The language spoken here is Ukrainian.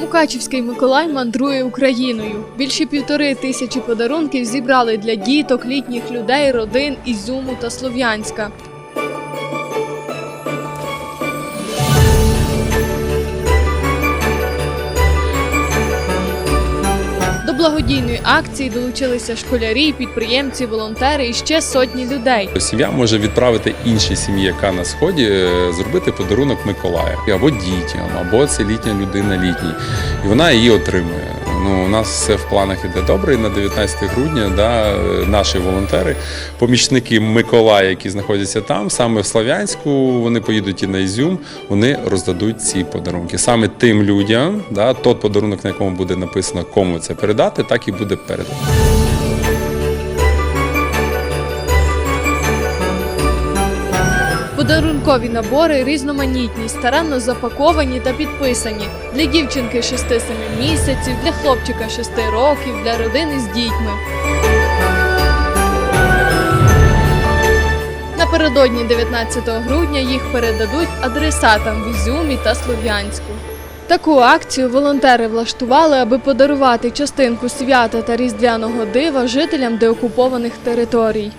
Мукачівський Миколай мандрує Україною. Більше півтори тисячі подарунків зібрали для діток, літніх людей, родин Ізюму та Слов'янська. Благодійної акції долучилися школярі, підприємці, волонтери і ще сотні людей. Сім'я може відправити іншій сім'ї, яка на сході, е, зробити подарунок Миколая або дітям, або це літня людина літній, і вона її отримує. Ну, у нас все в планах іде добре. І на 19 грудня да, наші волонтери, помічники Миколая, які знаходяться там, саме в Слов'янську, вони поїдуть і на Ізюм, вони роздадуть ці подарунки. Саме тим людям, да, той подарунок, на якому буде написано, кому це передати, так і буде передано. Подарункові набори різноманітні, старанно запаковані та підписані для дівчинки 6-7 місяців, для хлопчика 6 років, для родини з дітьми. Напередодні 19 грудня їх передадуть адресатам в Ізюмі та Слов'янську. Таку акцію волонтери влаштували, аби подарувати частинку свята та різдвяного дива жителям деокупованих територій.